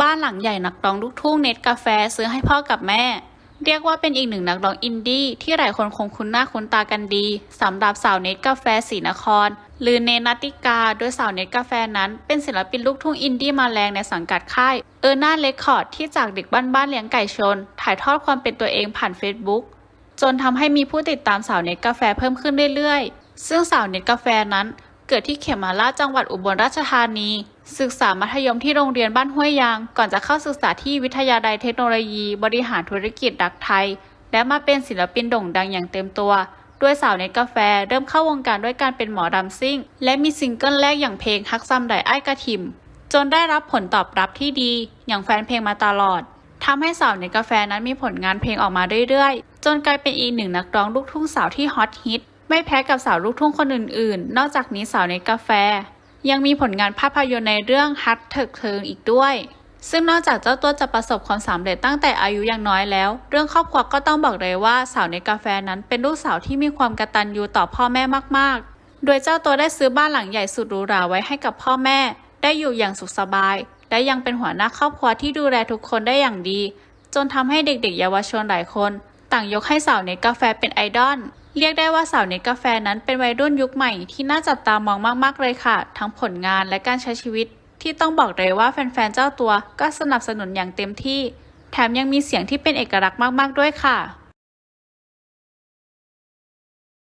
บ้านหลังใหญ่นักร้องลูกทุ่งเน็ตกาแฟซื้อให้พ่อกับแม่ เรียกว่าเป็นอีกหนึ่งนักร้องอินดี้ที่หลายคนคงคุ้นหน้าคุ้นตากันดีสำหรับสาวเน็ตกาแฟศรีนคร หรือเนนัติกา โดยสาวเน็ตกาแฟนั้นเป็นศิลปินลูกทุ่งอินดี้มาแรงในสังกัดค่ายเออร์นาเรคคอร์ดที่จากเด็กบ้านๆเลี้ยงไก่ชน ถ่ายทอดความเป็นตัวเองผ่านเฟซบุ๊กจนทำให้มีผู้ติดตามสาวเน็ตกาแฟเพิ่มขึ้นเรื่อยๆ ซึ่งสาวเน็ตกาแฟนั้น เกิดที่เขมราชจังหวัดอุบลราชธานี ศึกษามัธยมที่โรงเรียนบ้านห้วยยาง ก่อนจะเข้าศึกษาที่วิทยาลัยเทคโนโลยี บริหารธุรกิจดักไทย และมาเป็นศิลปินโด่งดังอย่างเต็มตัวด้วยสาวเน็ตกาแฟ เริ่มเข้าวงการด้วยการเป็นหมอรำซิ่ง และมีซิงเกิลแรกอย่างเพลงฮักซัมไดไอ้กระถิม จนได้รับผลตอบรับที่ดี อย่างแฟนเพลงมาตลอดทำให้สาวเน็ตกาแฟนั้นมีผลงานเพลงออกมาเรื่อยๆ จนกลายเป็นอีกหนึ่งนักร้องลูกทุ่งสาวที่ฮอตฮิต ไม่แพ้กับสาวลูกทุ่งคนอื่นๆ นอกจากนี้สาวเนตกาแฟ ยังมีผลงานภาพยนตร์ในเรื่องฮัตเถิกเทิงอีกด้วย ซึ่งนอกจากเจ้าตัวจะประสบความสำเร็จตั้งแต่อายุยังน้อยแล้ว เรื่องครอบครัวก็ต้องบอกเลยว่าสาวเนตกาแฟนั้นเป็นลูกสาวที่มีความกตัญญูต่อพ่อแม่มากๆ โดยเจ้าตัวได้ซื้อบ้านหลังใหญ่สุดหรูหราไว้ให้กับพ่อแม่ ได้อยู่อย่างสุขสบาย และยังเป็นหัวหน้าครอบครัวที่ดูแลทุกคนได้อย่างดี จนทำให้เด็กๆ เยาวชนหลายคน ต่างยกให้สาวเนตกาแฟเป็นไอดอล เรียกได้ว่าสาวเน็ตกาแฟนั้นเป็นวัยรุ่นยุคใหม่ที่น่าจับตามองมากๆเลยค่ะ ทั้งผลงานและการใช้ชีวิต ที่ต้องบอกเลยว่าแฟนๆเจ้าตัวก็สนับสนุนอย่างเต็มที่ แถมยังมีเสียงที่เป็นเอกลักษณ์มากๆด้วยค่ะ